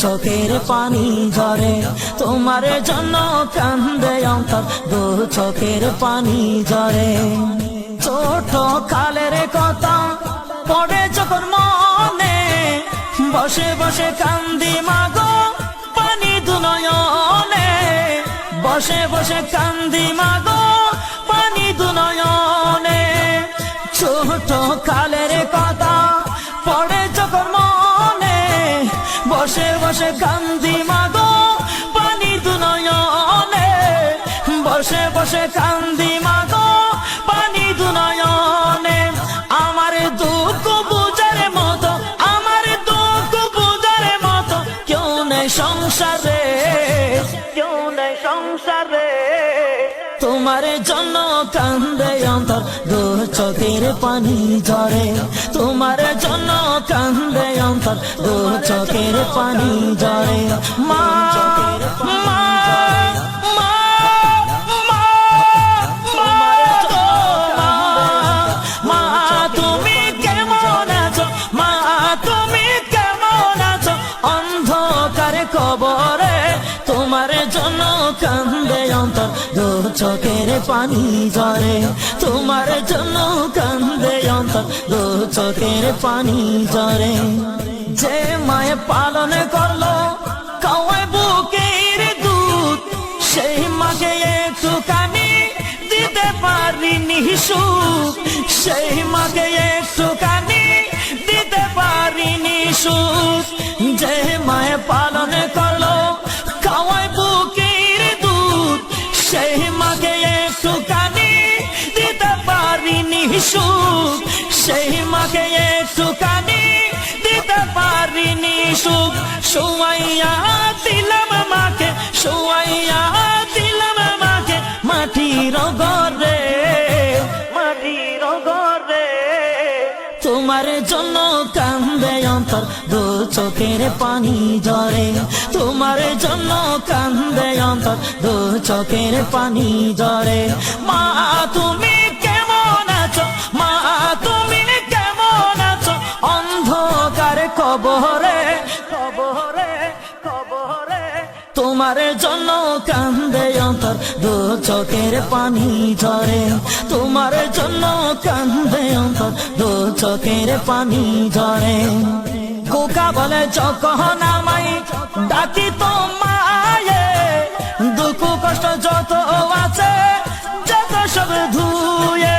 চোখের পানি ঝরে। তোমার জন্য কান্দে অন্তর, দু চোখের পানি ঝরে। ছোট কালের কথা পড়ে যখন মনে, বসে বসে কান্দি মাগো পানি দুনয়নে। বসে বসে কান্দি মাগো পানি দুনয়নে। ছোট কালের বসে কান্দি মাগো পানি দুনয়নে। বসে বসে কান্দি মাগো পানি দুনয়নে। আমার দুঃখ বুঝার মতো, আমার দুঃখ বুঝার মতো কেউ নেই সংসারে। কেউ নেই সংসারে। তোমার জন্য কান্দে অন্তর দু চোখের পানি ঝরে তোমার জন্য কান্দে অন্তর। দু চোখের পানি ঝরে। মা মা কান্দে অন্তর দু চোখের পানি ঝরে তোমার জন্য কান্দে অন্তর দু চোখের পানি ঝরে যে মায়ে পালন করল বুকের দুধ। সেই মাকে একটু কানি দিতে পারিনি সুখ। সেই মাকে একটু কানি সুখ, সেই মাকে একটু কানি দিতে পারিনি সুখ। শুয়াইয়া দিলাম মাকে শুয়াইয়া দিলাম মাকে মাটির ঘরে মাটির ঘরে। তোমার জন্য কান্দে অন্তর, দু চোখের পানি ঝরে। তোমার জন্য কান্দে অন্তর, দু চোখের পানি ঝরে। মা, তুমি তোমার জন্য কান্দে অন্তর, দু চোখের পানি ঝরে। তোমার জন্য কান্দে অন্তর, দু চোখের পানি ঝরে। কোকা বলে, যখন আমায় ডাকি তো দুঃখ কষ্ট যত আছে, যত সব ধুয়ে।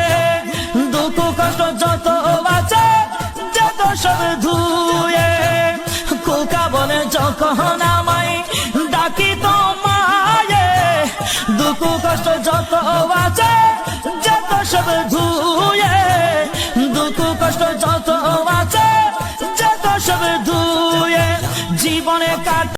দুঃখ কষ্ট যত আছে, যত সব ধুয়ে। কষ্ট যত আছে, যত সব ধুয়ে, দুঃখ কষ্ট যত আছে, যত সব ধুয়ে, জীবনে কাট